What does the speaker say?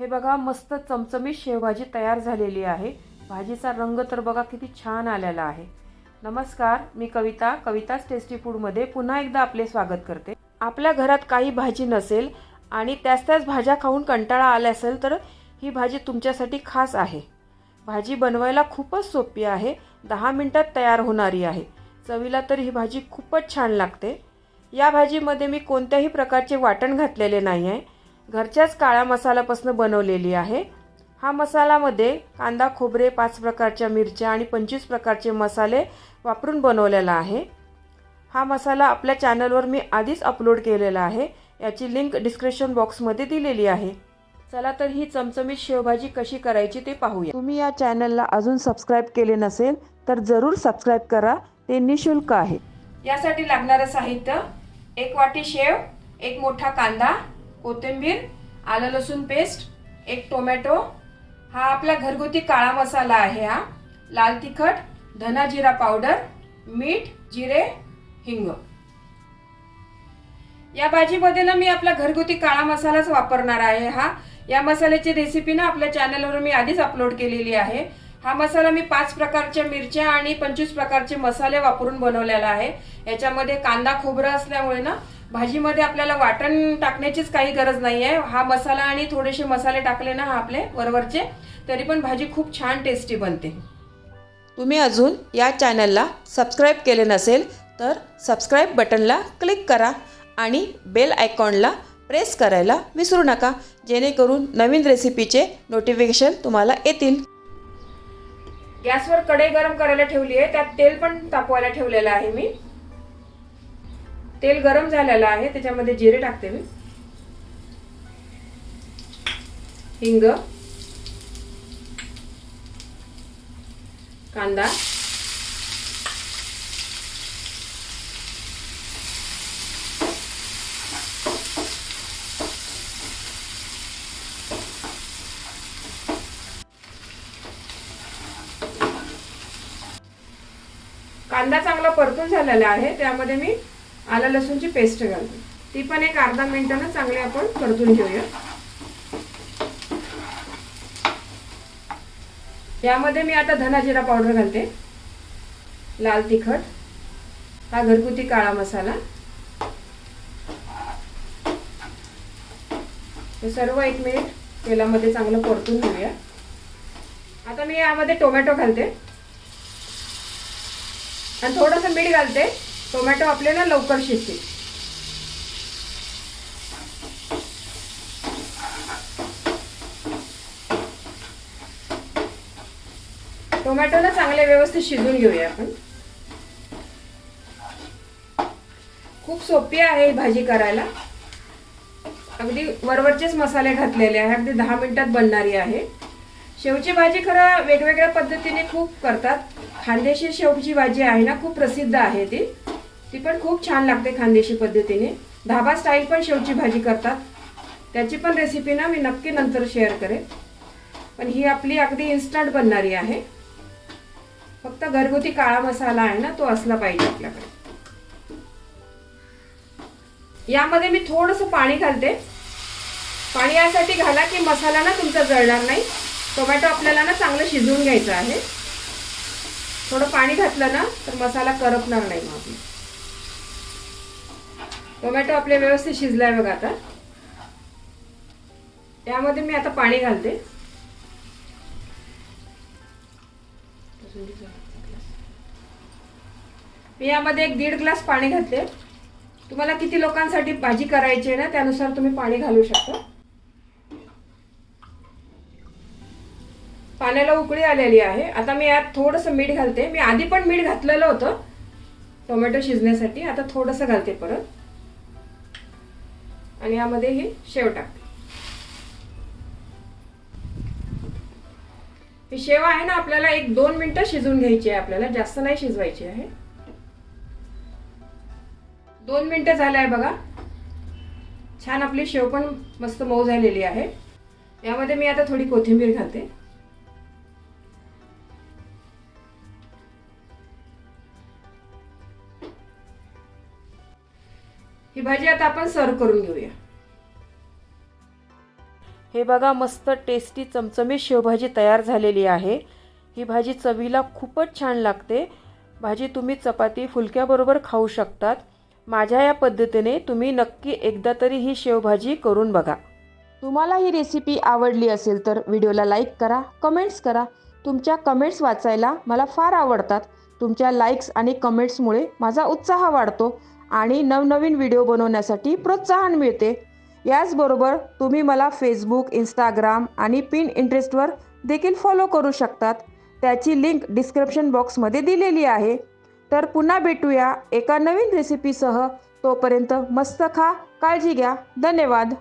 हे बघा मस्त चमचमीत शेवभाजी तयार झालेली आहे. भाजीचा रंग तर बघा किती छान आलेला आहे. नमस्कार मी कविता कविताच टेस्टी फूडमध्ये पुन्हा एकदा आपले स्वागत करते. आपल्या घरात काही भाजी नसेल आणि त्याच त्याच भाज्या खाऊन कंटाळा आला असेल तर ही भाजी तुमच्यासाठी खास आहे. भाजी बनवायला खूपच सोपी आहे. दहा मिनटात तयार होणारी आहे. चवीला तर ही भाजी खूपच छान लागते. या भाजीमध्ये मी कोणत्याही प्रकारचे वाटण घातलेले नाही आहे घरच्याच काळ्या मसाल्यापासून बनवलेली आहे. हा मसालामध्ये कांदा खोबरे पाच प्रकारच्या मिरच्या आणि पंचवीस प्रकारचे मसाले वापरून बनवलेला आहे. हा मसाला आपल्या चॅनलवर मी आधीच अपलोड केलेला आहे. याची लिंक डिस्क्रिप्शन बॉक्समध्ये दिलेली आहे. चला तर ही चमचमीत शेवभाजी कशी करायची ते पाहूया. तुम्ही या चॅनलला अजून सबस्क्राईब केले नसेल तर जरूर सबस्क्राईब करा. ते निशुल्क आहे. यासाठी लागणारं साहित्य एक वाटी शेव एक मोठा कांदा कोथिंबीर आलं लसूण पेस्ट एक टोमॅटो. हा आपला घरगुती काळा मसाला आहे हा. लाल तिखट धना जिरा पावडर मीठ जिरे हिंग. या भाजीमध्ये ना मी आपला घरगुती काळा मसालाच वापरणार आहे हा. या मसाल्याची रेसिपी ना आपल्या चॅनलवर मी आधीच अपलोड केलेली आहे. हा मसाला मी पाच प्रकारच्या मिरच्या आणि पंचवीस प्रकारचे मसाले वापरून बनवलेला आहे. याच्यामध्ये कांदा खोबरं असल्यामुळे ना भाजीमध्ये आपल्याला वाटण टाकण्याचीच काही गरज नाही आहे हा मसाला आणि थोडेसे मसाले टाकले ना हा आपले वरवरचे तरी पण भाजी खूप छान टेस्टी बनते. तुम्ही अजून या चॅनलला सबस्क्राईब केले नसेल तर सबस्क्राईब बटनला क्लिक करा आणि बेल आयकॉनला प्रेस करायला विसरू नका. जेणेकरून नवीन रेसिपीचे नोटिफिकेशन तुम्हाला येतील. गॅसवर कढई गरम करायला ठेवली आहे त्यात तेल पण तापवायला ठेवलेलं आहे मी. तेल गरम झालेलं आहे त्याच्यामध्ये जिरे टाकते मी. हिंग. कांदा. कांदा चांगला परतून झालेला आहे त्यामध्ये मी आलं लसूणची पेस्ट घालते ती पण एक अर्धा मिनिटानं चांगली आपण परतून घेऊया. यामध्ये मी आता धनाजिरा पावडर घालते. लाल तिखट. हा घरगुती काळा मसाला. हे सर्व एक मिनिट तेलामध्ये चांगलं परतून घेऊया. आता मी यामध्ये टोमॅटो घालते. आणि थोडंसं मीठ घालते. टोमॅटो आपल्याला ना लवकर शिजते टोमॅटोला चांगले व्यवस्थित शिजून घेऊया आपण. खूप सोपी आहे ही भाजी करायला. अगदी वरवरचेच मसाले घातलेले आहे अगदी दहा मिनिटात बनणारी आहे. शेवची भाजी खरं वेगवेगळ्या पद्धतीने खूप करतात. खानदेशी शेवची भाजी आहे ना खूप प्रसिद्ध आहे ती. ती पण खूप छान लागते खानदेशी पद्धतीने. धाबा स्टाईल पण शेवची भाजी करतात. त्याची पण रेसिपी ना मी नक्की नंतर शेअर करेन. पण ही आपली अगदी इन्स्टंट बनणारी आहे. फक्त घरगुती काळा मसाला आहे ना तो असला पाहिजे आपल्याकडे. यामध्ये मी थोडंसं पाणी घालते. पाणी यासाठी घाला की मसाला ना तुमचा जळणार नाही. टोमॅटो आपल्याला ना चांगलं शिजवून घ्यायचं आहे. थोडं पाणी घातलं ना तर मसाला करपणार नाही मग. टोमॅटो आपले व्यवस्थित शिजलाय बघा आता. त्यामध्ये मी आता पाणी घालते. मी यामध्ये एक दीड ग्लास पाणी घातले. तुम्हाला किती लोकांसाठी भाजी करायची आहे ना त्यानुसार तुम्ही पाणी घालू शकता. पाण्याला उकळी आलेली आहे. आता मी यात थोडंसं मीठ घालते. मी आधी पण मीठ घातलेलं होतं टोमॅटो शिजण्यासाठी. आता थोडंसं घालते परत. आणि यामध्ये ही शेव टाकते. ही शेव आहे ना आपल्याला एक दोन मिनिटं शिजवून घ्यायची आहे आपल्याला जास्त नाही शिजवायची आहे. दोन मिनिटं झालं आहे बघा. छान आपली शेव पण मस्त मऊ झालेली आहे. यामध्ये मी आता थोडी कोथिंबीर घालते. ही भाजी आता आपण सर्व करून घेऊया. हे बघा मस्त टेस्टी चमचमीत शेवभाजी तयार झालेली आहे. ही भाजी चवीला खूपच छान लागते. भाजी तुम्ही चपाती फुलक्याबरोबर खाऊ शकतात. माझ्या या पद्धतीने तुम्ही नक्की एकदा तरी ही शेवभाजी करून बघा. तुम्हाला ही रेसिपी आवडली असेल तर व्हिडिओला लाईक करा कमेंट्स करा. तुमच्या कमेंट्स वाचायला मला फार आवडतात. तुमच्या लाईक्स आणि कमेंट्समुळे माझा उत्साह वाढतो. आणि नवनवीन व्हिडिओ बनवण्यासाठी प्रोत्साहन मिळते. याचबरोबर तुम्ही मला फेसबुक इंस्टाग्राम आणि पिन इंटरेस्टवर देखील फॉलो करू शकतात. त्याची लिंक डिस्क्रिप्शन बॉक्समध्ये दिलेली आहे. तर पुन्हा भेटूया एका नवीन रेसिपीसह तोपर्यंत मस्त खा काळजी घ्या. धन्यवाद.